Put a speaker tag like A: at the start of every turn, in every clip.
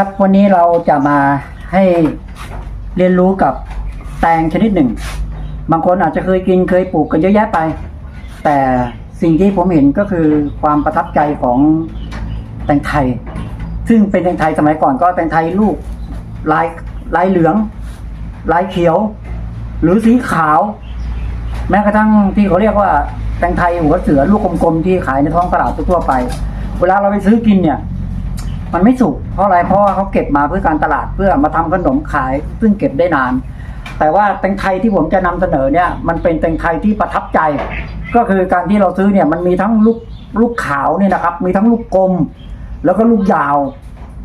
A: ครับวันนี้เราจะมาให้เรียนรู้กับแตงชนิดหนึ่ง บางคนอาจจะเคยกินเคยปลูกกันเยอะแยะไป แต่สิ่งที่ผมเห็นก็คือความประทับใจของแตงไทย ซึ่งเป็นแตงไทยสมัยก่อนก็แตงไทยลูกลายลายเหลือง ลายเขียว หรือสีขาว แม้กระทั่งที่เขาเรียกว่าแตงไทยหัวเสือลูกกลมๆที่ขายในท้องตลาดทั่วไป เวลาเราไปซื้อกินเนี่ย มันไม่สุกเพราะอะไรเพราะว่าเขาเก็บมาเพื่อการตลาดเพื่อมาทำขนมขาย ซึ่งเก็บได้นาน แต่ว่าแตงไทยที่ผมจะนำเสนอเนี่ย มันเป็นแตงไทยที่ประทับใจ ก็คือการที่เราซื้อเนี่ยมันมีทั้งลูกลูกขาวเนี่ยนะครับ มีทั้งลูกกลม แล้วก็ลูกยาว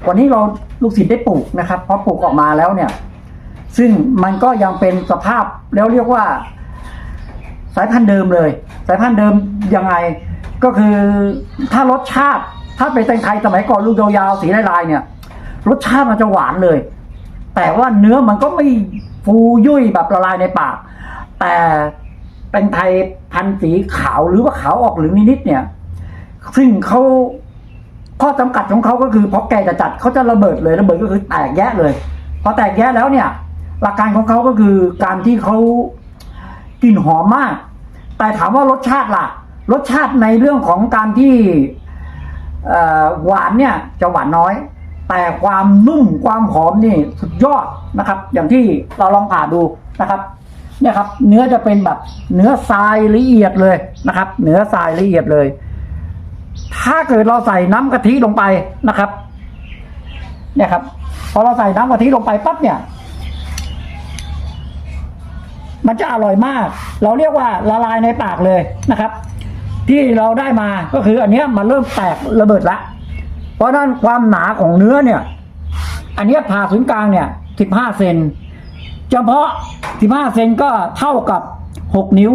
A: วันนี้เราลูกศิษย์ได้ปลูกนะครับพอปลูกออกมาแล้วเนี่ย ซึ่งมันก็ยังเป็นสภาพแล้วเรียกว่า สายพันธุ์เดิมเลย สายพันธุ์เดิมยังไงก็คือถ้ารสชาติ ถ้าเป็นแตงไทยสมัยก่อนลูกยาวๆสีลายๆเนี่ย รสชาติมันจะหวานเลย แต่ว่าเนื้อมันก็ไม่ฟูยุ่ยแบบละลายในปาก แต่แตงไทยพันสีขาวหรือว่าขาวออกเหลืองนิดๆเนี่ย ซึ่งเขาข้อจำกัดของเขาก็คือพอแกจะจัดเขาจะระเบิดเลยระเบิดก็คือแตกแยะเลยพอแตกแยะแล้วเนี่ย หลักการของเขาก็คือการที่เขากลิ่นหอมมาก แต่ถามว่ารสชาติล่ะ รสชาติในเรื่องของการที่ หวานเนี่ยจะหวานน้อย แต่ความนุ่มความหอมนี่สุดยอดนะครับ อย่างที่เราลองผ่าดูนะครับเนี่ยครับเนื้อจะเป็นแบบเนื้อทรายละเอียดเลยนะครับ เนื้อทรายละเอียดเลย ถ้าเกิดเราใส่น้ำกะทิลงไปนะครับ เนี่ยครับ พอเราใส่น้ำกะทิลงไปปั๊บเนี่ย มันจะอร่อยมาก เราเรียกว่าละลายในปากเลยนะครับ ที่เราได้มาก็คืออันนี้มันเริ่มแตกระเบิดละ เพราะนั้นความหนาของเนื้อเนี่ย อันนี้ผ่าศูนย์กลางเนี่ยสิบห้าเซนเฉพาะสิบห้าเซนก็เท่ากับหกนิ้ว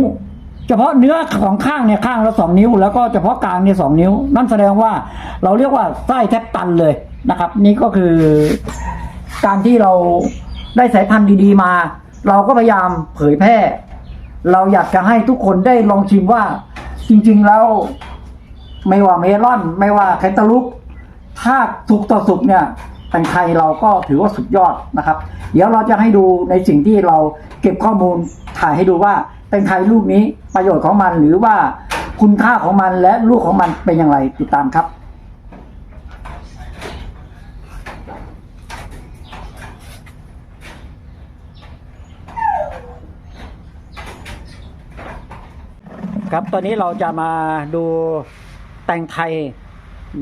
A: เฉพาะเนื้อของข้างเนี่ยข้างละสองนิ้ว แล้วก็เฉพาะกลางเนี่ยสองนิ้ว นั่นแสดงว่าเราเรียกว่าไส้แทบตันเลยนะครับ นี่ก็คือการที่เราได้สายพันธุ์ดีๆมา เราก็พยายามเผยแพร่ เราอยากจะให้ทุกคนได้ลองชิมว่า จริงๆแล้ว ไม่ว่าเมลอน ไม่ว่าแคนตาลูปถ้าสุกต่อสุกเนี่ยแตงไทยเราก็ถือว่าสุดยอดนะครับ เดี๋ยวเราจะให้ดูในสิ่งที่เราเก็บข้อมูลถ่ายให้ดูว่าแตงไทยลูกนี้ประโยชน์ของมันหรือว่าคุณค่าของมันและลูกของมันเป็นอย่างไรติดตามครับ ครับตอนนี้เราจะมาดูแตงไทย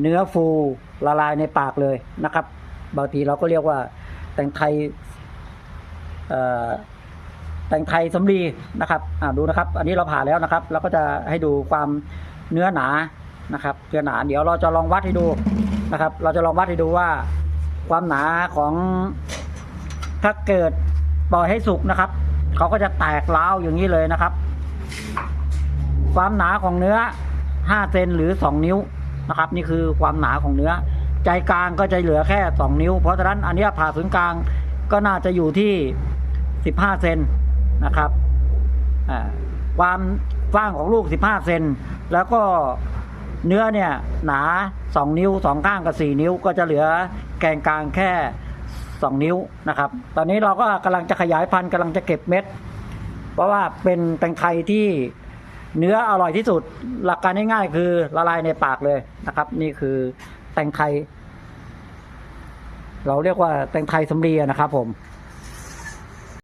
A: เนื้อฟูละลายในปากเลยนะครับ บางทีเราก็เรียกว่า แตงไทยแตงไทยสำลีนะครับดูนะครับ อันนี้เราผ่าแล้วนะครับ เราก็จะให้ดูความเนื้อหนานะครับเนื้อหนา เดี๋ยวเราจะลองวัดให้ดูนะครับ เราจะลองวัดให้ดูว่า ความหนาของถ้าเกิดปล่อยให้สุกนะครับเขาก็จะแตกร้าอย่างนี้เลยนะครับ ความหนาของเนื้อ 5 เซนหรือ 2 นิ้วนะครับ นี่คือความหนาของเนื้อ ใจกลางก็จะเหลือแค่ 2 นิ้ว เพราะฉะนั้นอันนี้ผ่าศูนย์กลางก็น่าจะอยู่ที่ 15 เซนนะครับความกว้างของลูก 15 เซนแล้วก็เนื้อเนี่ยหนา 2 นิ้ว 2 ข้างกับ 4 นิ้ว ก็จะเหลือแกนกลางแค่ 2 นิ้วนะครับ ตอนนี้เราก็กำลังจะขยายพันธุ์กำลังจะเก็บเม็ด เพราะว่าเป็นแตงไทยที่ เนื้ออร่อยที่สุด หลักการง่ายๆคือละลายในปากเลยนะครับ นี่คือแตงไทย เราเรียกว่าแตงไทยสำลีนะครับผม